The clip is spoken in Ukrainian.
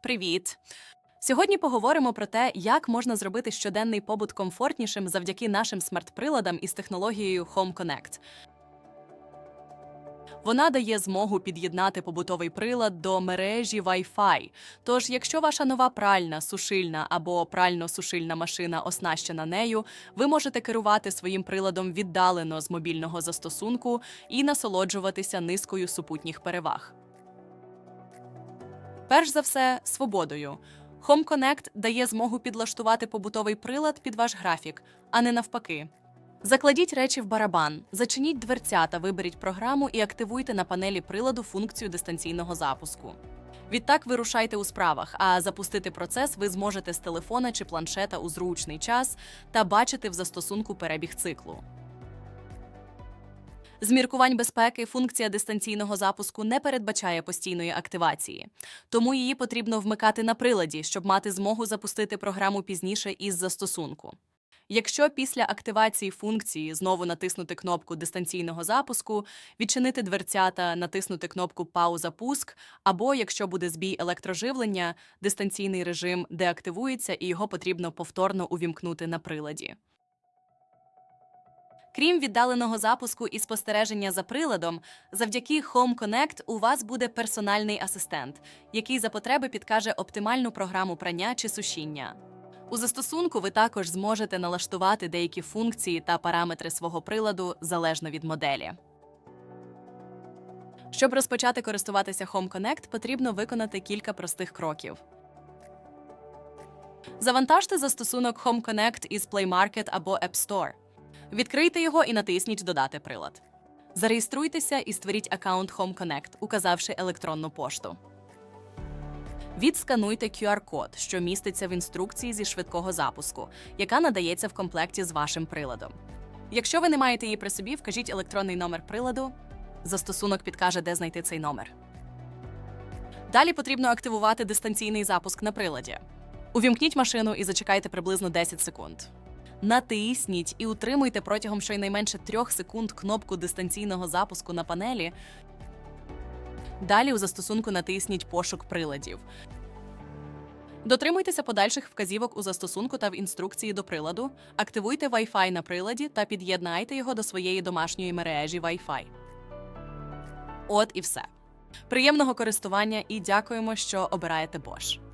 Привіт! Сьогодні поговоримо про те, як можна зробити щоденний побут комфортнішим завдяки нашим смарт-приладам із технологією Home Connect. Вона дає змогу під'єднати побутовий прилад до мережі Wi-Fi. Тож, якщо ваша нова пральна, сушильна або прально-сушильна машина оснащена нею, ви можете керувати своїм приладом віддалено з мобільного застосунку і насолоджуватися низкою супутніх переваг. Перш за все, свободою. Home Connect дає змогу підлаштувати побутовий прилад під ваш графік, а не навпаки. Закладіть речі в барабан, зачиніть дверця та виберіть програму і активуйте на панелі приладу функцію дистанційного запуску. Відтак ви рушайте у справах, а запустити процес ви зможете з телефона чи планшета у зручний час та бачити в застосунку перебіг циклу. З міркувань безпеки функція дистанційного запуску не передбачає постійної активації, тому її потрібно вмикати на приладі, щоб мати змогу запустити програму пізніше із застосунку. Якщо після активації функції знову натиснути кнопку дистанційного запуску, відчинити дверцята, натиснути кнопку Пауза пуск, або якщо буде збій електроживлення, дистанційний режим деактивується і його потрібно повторно увімкнути на приладі. Крім віддаленого запуску і спостереження за приладом, завдяки Home Connect у вас буде персональний асистент, який за потреби підкаже оптимальну програму прання чи сушіння. У застосунку ви також зможете налаштувати деякі функції та параметри свого приладу залежно від моделі. Щоб розпочати користуватися Home Connect, потрібно виконати кілька простих кроків. Завантажте застосунок Home Connect із Play Market або App Store. Відкрийте його і натисніть Додати прилад. Зареєструйтеся і створіть аккаунт Home Connect, указавши електронну пошту. Відскануйте QR-код, що міститься в інструкції зі швидкого запуску, яка надається в комплекті з вашим приладом. Якщо ви не маєте її при собі, вкажіть електронний номер приладу. Застосунок підкаже, де знайти цей номер. Далі потрібно активувати дистанційний запуск на приладі. Увімкніть машину і зачекайте приблизно 10 секунд. Натисніть і утримуйте протягом щонайменше 3 секунд кнопку дистанційного запуску на панелі. Далі у застосунку натисніть пошук приладів. Дотримуйтеся подальших вказівок у застосунку та в інструкції до приладу. Активуйте Wi-Fi на приладі та під'єднайте його до своєї домашньої мережі Wi-Fi. От і все. Приємного користування і дякуємо, що обираєте Bosch.